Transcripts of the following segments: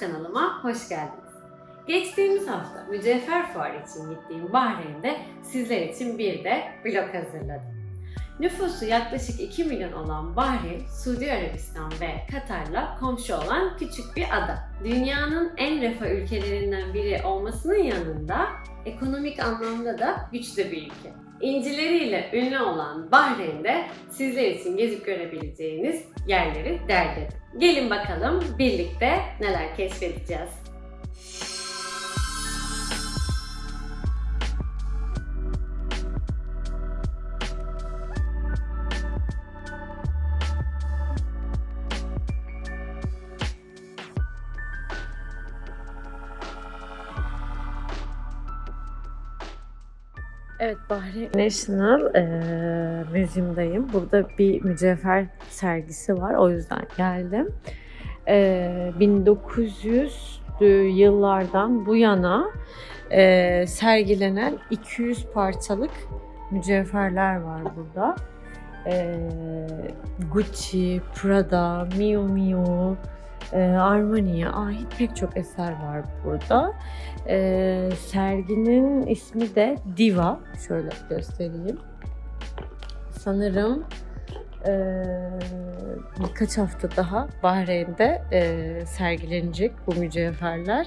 kanalıma hoş geldiniz. Geçtiğimiz hafta mücevher fuarı için gittiğim Bahreyn'de sizler için bir de vlog hazırladım. Nüfusu yaklaşık 2 milyon olan Bahreyn, Suudi Arabistan ve Katar'la komşu olan küçük bir ada. Dünyanın en refah ülkelerinden biri olmasının yanında ekonomik anlamda da güçlü bir ülke. İncileriyle ünlü olan Bahreyn'de sizler için gezip görebileceğiniz yerleri derledim. Gelin bakalım birlikte neler keşfedeceğiz. Evet Bahreyn National eee Museum'dayım. Burada bir mücevher sergisi var. O yüzden geldim. Eee 1900'lü yıllardan bu yana eee, sergilenen 200 parçalık mücevherler var burada. Eee, Gucci, Prada, Miu Miu, eee, Armani'ye ait pek çok eser var burada. Ee, serginin ismi de Diva. Şöyle göstereyim. Sanırım ee, birkaç hafta daha Bahreyn'de ee, sergilenecek bu mücevherler.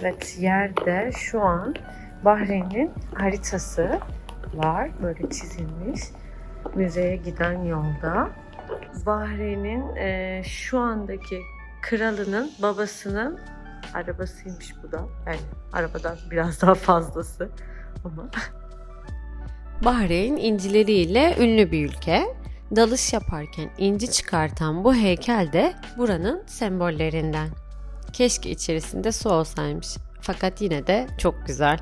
Evet yerde şu an Bahreyn'in haritası var. Böyle çizilmiş. Müzeye giden yolda. Bahreyn'in eee, şu andaki kralının babasının arabasıymış bu da. Yani arabadan biraz daha fazlası ama. Bahreyn incileriyle ünlü bir ülke. Dalış yaparken inci çıkartan bu heykel de buranın sembollerinden. Keşke içerisinde su olsaymış. Fakat yine de çok güzel.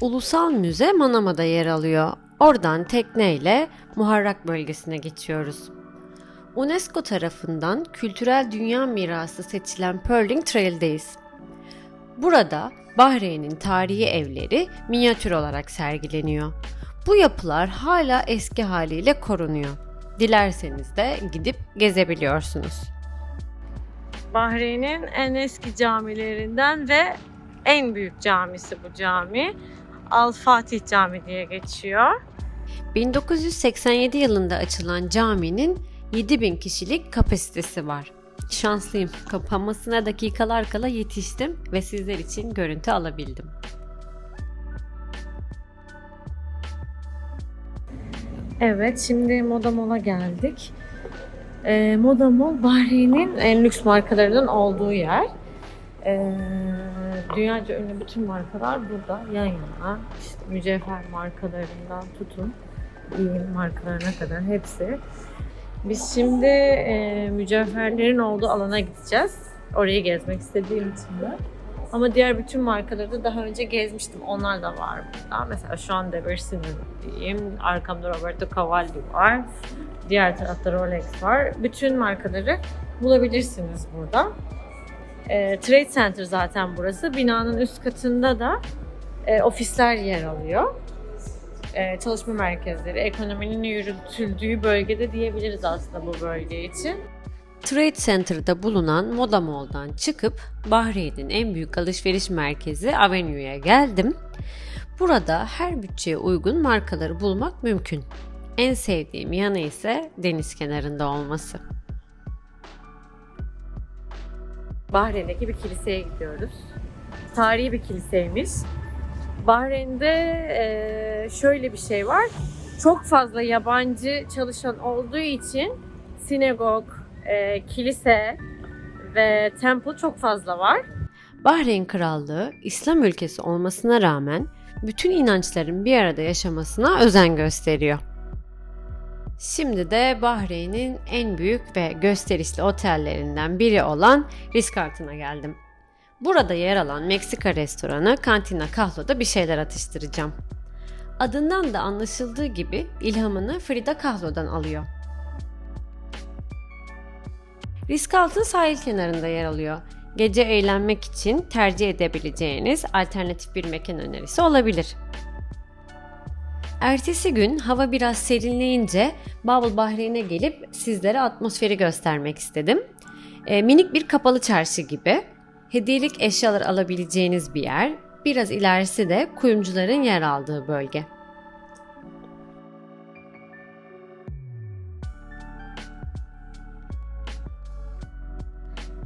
Ulusal Müze Manama'da yer alıyor. Oradan tekneyle Muharrak bölgesine geçiyoruz. UNESCO tarafından Kültürel Dünya Mirası seçilen Pearling Trail'deyiz. Burada Bahreyn'in tarihi evleri minyatür olarak sergileniyor. Bu yapılar hala eski haliyle korunuyor. Dilerseniz de gidip gezebiliyorsunuz. Bahreyn'in en eski camilerinden ve en büyük camisi bu cami. Al Fatih Cami diye geçiyor. 1987 yılında açılan caminin 7000 kişilik kapasitesi var. Şanslıyım. Kapanmasına dakikalar kala yetiştim ve sizler için görüntü alabildim. Evet, şimdi Moda Mall'a geldik. Ee, Moda Mall Bahreyn'in en lüks markalarının olduğu yer. Ee, dünyaca ünlü bütün markalar burada yan yana. İşte mücevher markalarından tutun giyim markalarına kadar hepsi. Biz şimdi e, mücevherlerin olduğu alana gideceğiz. Orayı gezmek istediğim için de. Ama diğer bütün markaları da daha önce gezmiştim. Onlar da var burada. Mesela şu anda diyeyim. Arkamda Roberto Cavalli var. Diğer tarafta Rolex var. Bütün markaları bulabilirsiniz burada. E, Trade Center zaten burası. Binanın üst katında da e, ofisler yer alıyor. E, çalışma merkezleri, ekonominin yürütüldüğü bölgede diyebiliriz aslında bu bölge için. Trade Center'da bulunan Moda Mall'dan çıkıp Bahreyn'in en büyük alışveriş merkezi Avenue'ya geldim. Burada her bütçeye uygun markaları bulmak mümkün. En sevdiğim yanı ise deniz kenarında olması. Bahreyn'deki bir kiliseye gidiyoruz. Tarihi bir kiliseymiş. Bahreyn'de eee, şöyle bir şey var. Çok fazla yabancı çalışan olduğu için sinagog, eee, kilise ve temple çok fazla var. Bahreyn Krallığı İslam ülkesi olmasına rağmen bütün inançların bir arada yaşamasına özen gösteriyor. Şimdi de Bahreyn'in en büyük ve gösterişli otellerinden biri olan Ritz-Carlton'a geldim. Burada yer alan Meksika restoranı Cantina Kahlo'da bir şeyler atıştıracağım. Adından da anlaşıldığı gibi ilhamını Frida Kahlo'dan alıyor. Ritz-Carlton sahil kenarında yer alıyor. Gece eğlenmek için tercih edebileceğiniz alternatif bir mekan önerisi olabilir. Ertesi gün hava biraz serinleyince Bubble Bahreyn'e gelip sizlere atmosferi göstermek istedim. E, minik bir kapalı çarşı gibi. Hediyelik eşyalar alabileceğiniz bir yer. Biraz ilerisi de kuyumcuların yer aldığı bölge.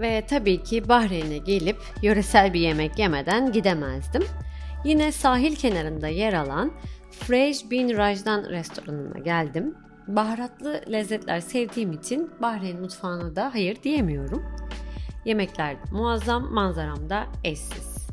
Ve tabii ki Bahreyn'e gelip yöresel bir yemek yemeden gidemezdim. Yine sahil kenarında yer alan Fresh Bin Rajdan restoranına geldim. Baharatlı lezzetler sevdiğim için Bahreyn mutfağına da hayır diyemiyorum. Yemekler muazzam, manzaram da eşsiz.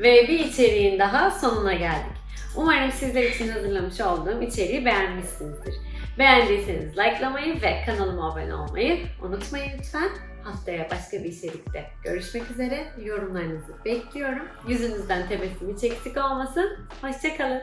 Ve bir içeriğin daha sonuna geldik. Umarım sizler için hazırlamış olduğum içeriği beğenmişsinizdir. Beğendiyseniz likelamayı ve kanalıma abone olmayı unutmayın lütfen. Haftaya başka bir içerikte görüşmek üzere. Yorumlarınızı bekliyorum. Yüzünüzden tebessüm hiç eksik olmasın. Hoşçakalın.